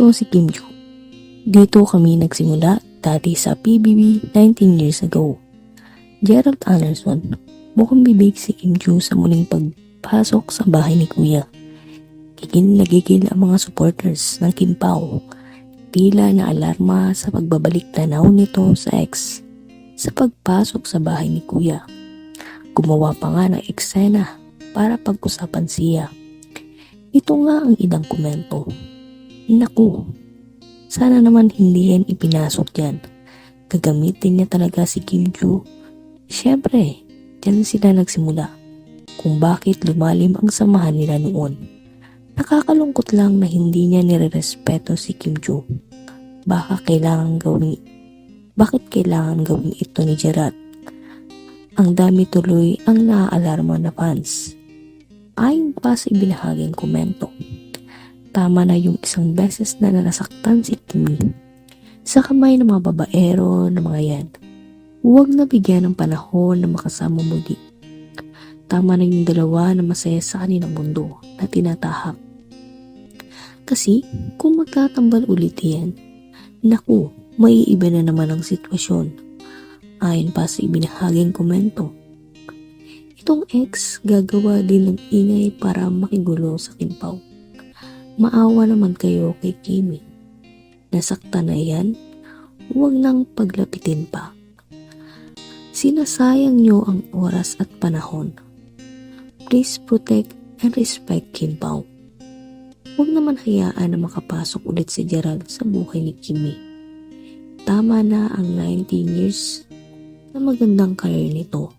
Ito si Kim Joo. Dito kami nagsimula dati sa PBB 19 years ago. Gerald Anderson, mukhang bibig si Kim Joo sa muling pagpasok sa bahay ni Kuya. Kikil na gigil ang mga supporters ng Kim Pao. Tila na alarma sa pagbabalik tanaw nito sa ex sa pagpasok sa bahay ni Kuya. Gumawa pa nga ng eksena para pag-usapan siya. Ito nga ang ilang komento. Naku, sana naman hindi yan ipinasok dyan. Gagamitin niya talaga si Kim Joo. Siyempre, dyan sila nagsimula. Kung bakit lumalim ang samahan nila noon. Nakakalungkot lang na hindi niya nirerespeto si Kim Joo. Baka kailangan gawin bakit kailangan gawin ito ni Gerard? Ang dami tuloy ang naaalarma na fans. Ayon pa sa ibinahaging komento, tama na yung isang beses na nasaktan si Kimi sa kamay ng mga babaero na mga yan. Huwag na bigyan ng panahon na makasama muli. Tama na yung dalawa na masaya sa kanilang mundo na tinatahak. Kasi kung magtatambal ulit yan, naku, may iba na naman ang sitwasyon. Ayon pa sa ibinahaging komento. Itong ex gagawa din ng ingay para makigulo sa Kimpaw. Maawa naman kayo kay Kimi. Nasaktan na yan, huwag nang paglapitin pa. Sinasayang nyo ang oras at panahon. Please protect and respect Kimpaw. Huwag naman hayaan na makapasok ulit si Gerald sa buhay ni Kimi. Tama na ang 19 years na magandang career nito.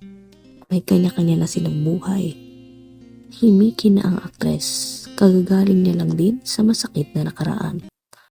May kanya-kanya na silang buhay. Himiki na ang aktres, kagagaling niya lang din sa masakit na nakaraan.